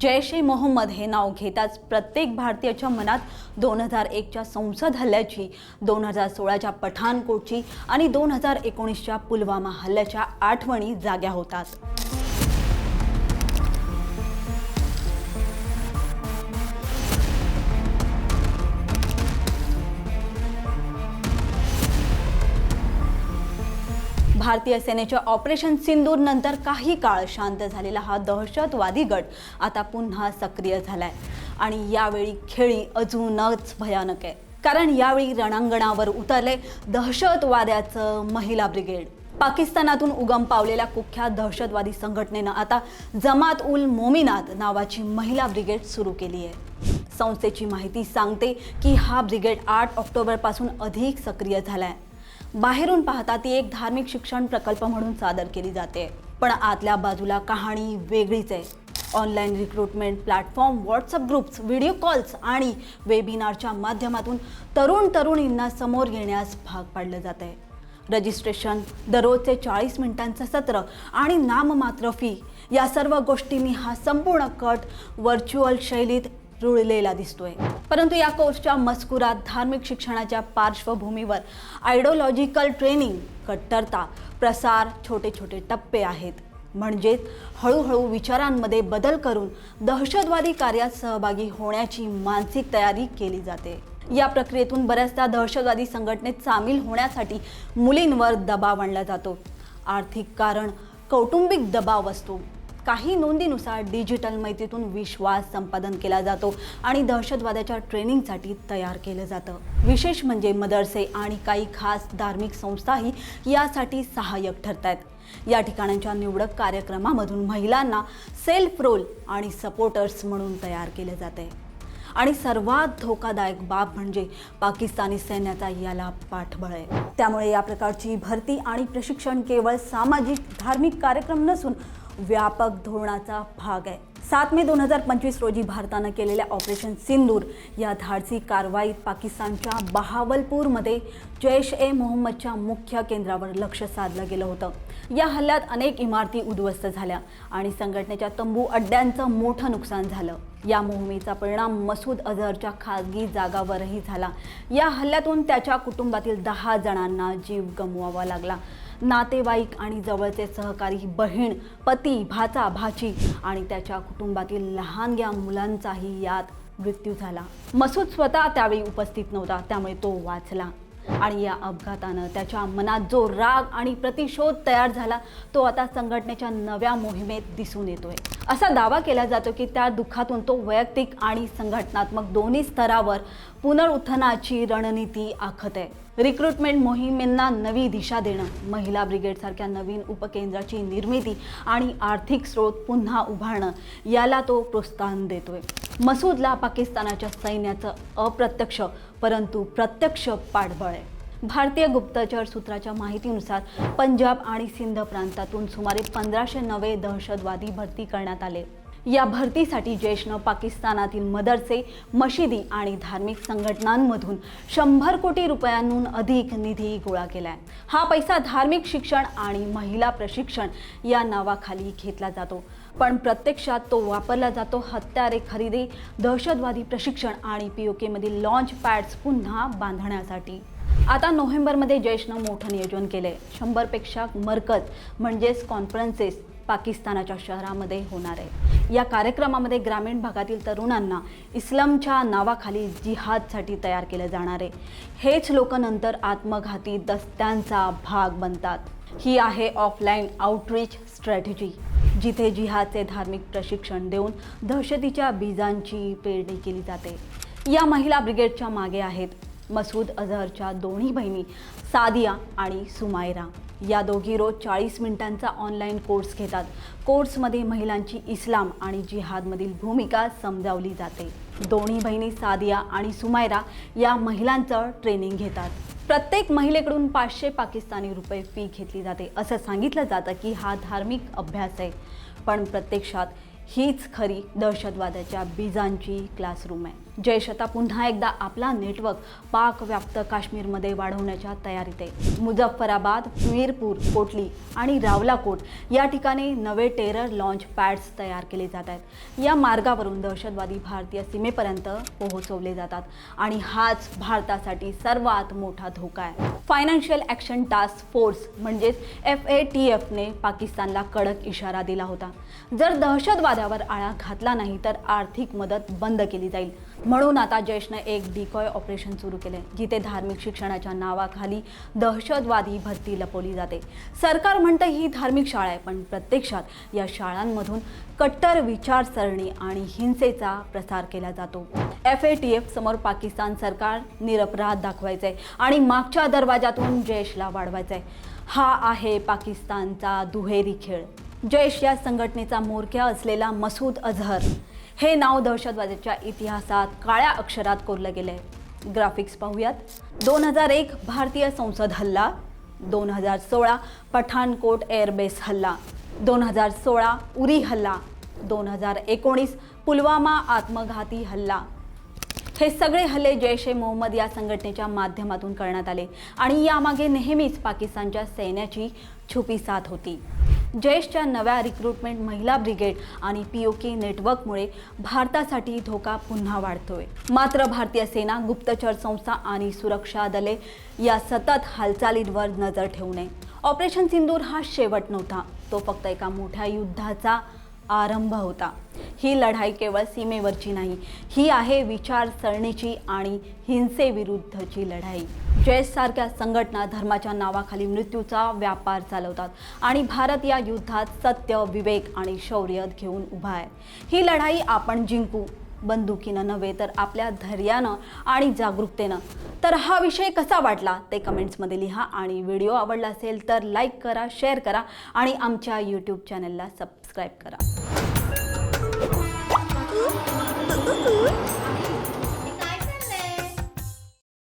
जैश ए मोहम्मद हे नाव घेताच प्रत्येक भारतीयाच्या मनात दोन हजार एकच्या संसद हल्ल्याची दोन हजार सोळाच्या पठाणकोटची आणि दोन हजार एकोणीसच्या पुलवामा हल्ल्याच्या आठवणी जाग्या होतात. भारतीय सेनेच्या ऑपरेशन सिंदूर नंतर काही काळ शांत झालेला हा दहशतवादी गट आता पुन्हा सक्रिय झालाय. आणि यावेळी खेळी अजूनच भयानक आहे. कारण यावेळी रणांगणावर उतरले दहशतवाद्याचं महिला ब्रिगेड. पाकिस्तानातून उगम पावलेल्या कुख्यात दहशतवादी संघटनेनं आता जमात उल मोमिनात नावाची महिला ब्रिगेड सुरू केली आहे. संस्थेची माहिती सांगते की हा ब्रिगेड आठ ऑक्टोबरपासून अधिक सक्रिय झाला आहे बाहेरून पाहता ती एक धार्मिक शिक्षण प्रकल्प म्हणून सादर केली जाते. पण आतल्या बाजूला कहाणी वेगळीच आहे. Online recruitment platform WhatsApp groups video calls आणि वेबिनारच्या माध्यमातून तरुण तरुणींना समोर येण्यास भाग पाडलं जात आहे रजिस्ट्रेशन दररोजचे चाळीस मिनिटांचं सत्र आणि नाममात्र फी या सर्व गोष्टींनी हा संपूर्ण कट व्हर्च्युअल शैलीत रुळलेला दिसतोय. परंतु या कोर्सच्या मजकुरात धार्मिक शिक्षणाच्या पार्श्वभूमीवर आयडिओलॉजिकल ट्रेनिंग कट्टरता प्रसार छोटे छोटे टप्पे आहेत. म्हणजेच हळूहळू विचारांमध्ये बदल करून दहशतवादी कार्यात सहभागी होण्याची मानसिक तयारी केली जाते. या प्रक्रियेतून बऱ्याचदा दहशतवादी संघटनेत सामील होण्यासाठी मुलींवर दबाव आणला जातो. आर्थिक कारण कौटुंबिक दबाव असतो. काही नोंदीनुसार डिजिटल मैत्रीतून विश्वास संपादन केला जातो आणि दहशतवादाच्या ट्रेनिंगसाठी तयार केलं जातं. विशेष म्हणजे मदरसे आणि काही खास धार्मिक संस्थाही यासाठी सहाय्यक ठरत आहेत या ठिकाणांच्या निवडक कार्यक्रमामधून महिलांना सेल्फ रोल आणि सपोर्टर्स म्हणून तयार केलं जाते आणि सर्वात धोकादायक बाब म्हणजे पाकिस्तानी सैन्याचा याला पाठबळ आहे. त्यामुळे या प्रकारची भरती आणि प्रशिक्षण केवळ सामाजिक धार्मिक कार्यक्रम नसून व्यापक धोरणाचा भाग आहे. सात मे दोन हजार पंचवीस रोजी भारतानं केलेल्या ऑपरेशन सिंदूर या धाडसी कारवाईत पाकिस्तानच्या बहावलपूरमध्ये जैश ए मोहम्मदच्या मुख्य केंद्रावर लक्ष साधलं गेलं होतं. या हल्ल्यात अनेक इमारती उद्ध्वस्त झाल्या आणि संघटनेच्या तंबू अड्ड्यांचं मोठं नुकसान झालं. या मोहिमेचा परिणाम मसूद अझहरच्या खासगी जागावरही झाला. या हल्ल्यातून त्याच्या कुटुंबातील दहा जणांना जीव गमवावा लागला. नातेवाईक आणि जवळचे सहकारी बहीण पती भाचा भाची आणि त्याच्या कुटुंबातील लहानग्या मुलांचाही यात मृत्यू झाला. मसूद स्वतः त्यावेळी उपस्थित नव्हता त्यामुळे तो वाचला. आणि या अपघातानं त्याच्या मनात जो राग आणि प्रतिशोध तयार झाला तो आता संघटनेच्या नव्या मोहिमेत दिसून येतोय. असा दावा केला जातो की त्या दुःखातून तो वैयक्तिक आणि संघटनात्मक दोन्ही स्तरावर पुनरुत्थानाची रणनीती आखत आहे. रिक्रुटमेंट मोहिमेंना नवी दिशा देणं महिला ब्रिगेडसारख्या नवीन उपकेंद्राची निर्मिती आणि आर्थिक स्रोत पुन्हा उभारणं याला तो प्रोत्साहन देतोय. मसूदला पाकिस्तानाच्या सैन्याचं अप्रत्यक्ष परंतु प्रत्यक्ष पाठबळ आहे. भारतीय गुप्तचर सूत्राच्या माहितीनुसार पंजाब आणि सिंध प्रांतातून सुमारे पंधराशे नवे दहशतवादी भरती करण्यात आले. या भरतीसाठी जैशनं पाकिस्तानातील मदरसे मशिदी आणि धार्मिक संघटनांमधून शंभर कोटी रुपयांहून अधिक निधी गोळा केलाय. हा पैसा धार्मिक शिक्षण आणि महिला प्रशिक्षण या नावाखाली घेतला जातो. पण प्रत्यक्षात तो वापरला जातो हत्यारे खरेदी दहशतवादी प्रशिक्षण आणि पी ओ केमधील लॉन्च पॅड्स पुन्हा बांधण्यासाठी. आता नोव्हेंबरमध्ये जैशनं मोठं नियोजन केलं आहे शंभरपेक्षा मरकज म्हणजेच कॉन्फरन्सेस पाकिस्तानाच्या शहरामध्ये होणार आहे या कार्यक्रमामध्ये ग्रामीण भागातील तरुणांना इस्लामच्या नावाखाली जिहादसाठी तयार केलं जाणार आहे. हेच लोक नंतर आत्मघाती दस्त्यांचा भाग बनतात. ही आहे ऑफलाईन आउटरीच स्ट्रॅटेजी जिथे जिहादचे धार्मिक प्रशिक्षण देऊन दहशतीच्या बीजांची पेरणी केली जाते. या महिला ब्रिगेडच्या मागे आहेत मसूद अझहरच्या दोन्ही बहिणी सादिया आणि सुमायरा. या दोघी रोज चाळीस मिनिटांचा ऑनलाईन कोर्स घेतात. कोर्समध्ये महिलांची इस्लाम आणि जिहादमधील भूमिका समजावली जाते. दोन्ही बहिणी सादिया आणि सुमायरा या महिलांचं ट्रेनिंग घेतात. प्रत्येक महिलेकडून पाचशे पाकिस्तानी रुपये फी घेतली जाते. असं सांगितलं जातं की हा धार्मिक अभ्यास आहे. पण प्रत्यक्षात हीच खरी दहशतवादाच्या बीजांची क्लासरूम आहे. जयशता पुन्हा एकदा आपला नेटवर्क पाकव्याप्त काश्मीरमध्ये वाढवण्याच्या तयारीत. आहे मुझफ्फराबाद मीरपूर कोटली आणि रावलाकोट या ठिकाणी नवे टेरर लॉन्च पॅड्स तयार केले जात आहेत. या मार्गावरून दहशतवादी भारतीय सीमेपर्यंत पोहोचवले जातात आणि हाच भारतासाठी सर्वात मोठा धोका आहे. फायनान्शियल ॲक्शन टास्क फोर्स म्हणजेच एफ ए टी एफने पाकिस्तानला कडक इशारा दिला होता. जर दहशतवादावर आळा घातला नाही तर आर्थिक मदत बंद केली जाईल. म्हणून आता जैशनं एक डिकॉय ऑपरेशन सुरू केले जिथे धार्मिक शिक्षणाच्या नावाखाली दहशतवादी भरती लपवली जाते. सरकार म्हणतं ही धार्मिक शाळा आहे पण प्रत्यक्षात या शाळांमधून कट्टर विचारसरणी आणि हिंसेचा प्रसार केला जातो. एफ ए टी एफ समोर पाकिस्तान सरकार निरपराध दाखवायचंय आणि मागच्या दरवाजातून जैशला आहे हा आहे पाकिस्तानचा दुहेरी खेळ. जैश या संघटनेचा म्होरक्या असलेला मसूद अझहर हे नाव दहशतवादाच्या इतिहासात काळ्या अक्षरात कोरलं गेलं आहे ग्राफिक्स पाहूयात. दोन हजार एक भारतीय संसद हल्ला दोन हजार सोळा पठाणकोट एअरबेस हल्ला दोन हजार सोळा उरी हल्ला दोन हजार एकोणीस पुलवामा आत्मघाती हल्ला हे सगळे हल्ले जैश ए मोहम्मद या संघटनेच्या माध्यमातून करण्यात आले. आणि यामागे नेहमीच पाकिस्तानच्या सैन्याची छुपी साथ होती. जैशच्या नव्या रिक्रुटमेंट महिला ब्रिगेड आणि पी ओ के नेटवर्कमुळे भारतासाठी धोका पुन्हा वाढतोय. मात्र भारतीय सेना गुप्तचर संस्था आणि सुरक्षा दले या सतत हालचालींवर नजर ठेवू नये. ऑपरेशन सिंदूर हा शेवट नव्हता. तो फक्त एका मोठ्या युद्धाचा आरंभ होता. ही लढाई केवळ सीमेवरची नाही ही आहे विचारसरणीची आणि हिंसेविरुद्धची लढाई. जेशसारख्या संघटना धर्माच्या नावाखाली मृत्यूचा व्यापार चालवतात आणि भारत या युद्धात सत्य विवेक आणि शौर्य घेऊन उभा आहे. ही लढाई आपण जिंकू बंदुकीनं नव्हे तर आपल्या धैर्यानं आणि जागरूकतेनं. तर हा विषय कसा वाटला ते कमेंट्समध्ये लिहा आणि व्हिडिओ आवडला असेल तर लाईक करा शेअर करा आणि आमच्या यूट्यूब चॅनलला सबस्क्राईब करा.